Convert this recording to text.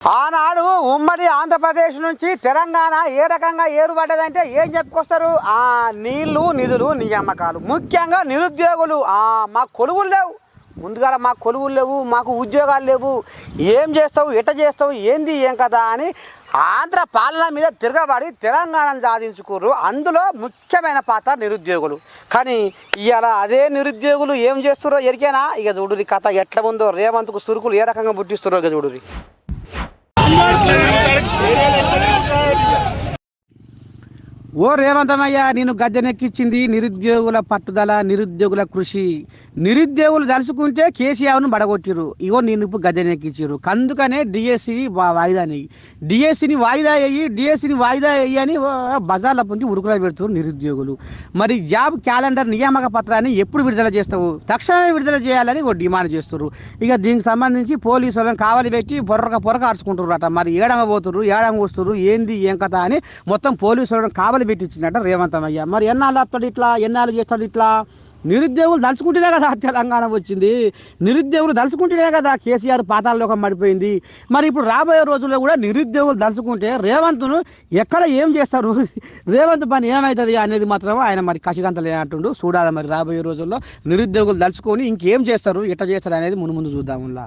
ఆనాడు ఉమ్మడి ఆంధ్రప్రదేశ్ నుంచి తెలంగాణ ఏ రకంగా ఏరుపడ్డదంటే ఏం చెప్పుకొస్తారు? ఆ నీళ్ళు నిధులు నియామకాలు. ముఖ్యంగా నిరుద్యోగులు. ఆ మా కొలువులు లేవు. ముందుగా మా కొలువులు లేవు మాకు ఉద్యోగాలు లేవు. ఏం చేస్తావు ఎట చేస్తావు ఏంది ఏం కదా అని ఆంధ్ర పాలన మీద తిరగబడి తెలంగాణను సాధించుకోరు అందులో ముఖ్యమైన పాత్ర నిరుద్యోగులు. కానీ ఇవాళ అదే నిరుద్యోగులు ఏం చేస్తారో ఎరికేనా? ఇక చూడురి కథ ఎట్లా ఉందో రేవంత్కు సురుకులు ఏ రకంగా పుట్టిస్తారో ఇక చూడురి ¡Muerte! ఓ రేవంతమయ్య నేను గద్దెనెక్కిచ్చింది నిరుద్యోగుల పట్టుదల నిరుద్యోగుల కృషి. నిరుద్యోగులు తలుచుకుంటే కేసీఆర్ను బడగొట్టిరు ఇగో నేను ఇప్పుడు గద్దెనెక్కించారు అందుకనే డిఎస్సిని వాయిదా నెయ్యి డిఎస్సిని వాయిదా అయ్యి డిఎస్సిని వాయిదా అయ్యి అని ఓ బజార్ల పొంది ఉరుకుల పెడుతున్నారు నిరుద్యోగులు. మరి జాబ్ క్యాలెండర్ నియామక పత్రాన్ని ఎప్పుడు విడుదల చేస్తావు? తక్షణమే విడుదల చేయాలని ఓ డిమాండ్ చేస్తున్నారు ఇక దీనికి సంబంధించి పోలీసు వాళ్ళని కావాలి పెట్టి పొరక పొరక అరుచుకుంటారు అట మరి ఏడంగా పోతున్నారు ఏడంగా వస్తున్నారు ఏంది ఏం కథ అని మొత్తం పోలీసు వాళ్ళని కావాలి పెట్టించిందట రేవంతమయ్య మరి ఎన్నాళ్ళు వస్తాడు ఇట్లా? ఎన్నాళ్ళు చేస్తాడు ఇట్లా? నిరుద్యోగులు దలుచుకుంటేనే కదా తెలంగాణ వచ్చింది. నిరుద్యోగులు దలుచుకుంటేనే కదా కేసీఆర్ పాతాలలోకం పడిపోయింది. మరి ఇప్పుడు రాబోయే రోజుల్లో కూడా నిరుద్యోగులు దలుచుకుంటే రేవంత్ను ఎక్కడ ఏం చేస్తారు? రేవంత్ పని ఏమవుతుంది అనేది మాత్రం ఆయన మరి కసిగంతలే అంటుండు. చూడాలి మరి రాబోయే రోజుల్లో నిరుద్యోగులు దలుచుకొని ఇంకేం చేస్తారు? ఎట్లా చేస్తారు అనేది ముందు ముందు చూద్దాములా.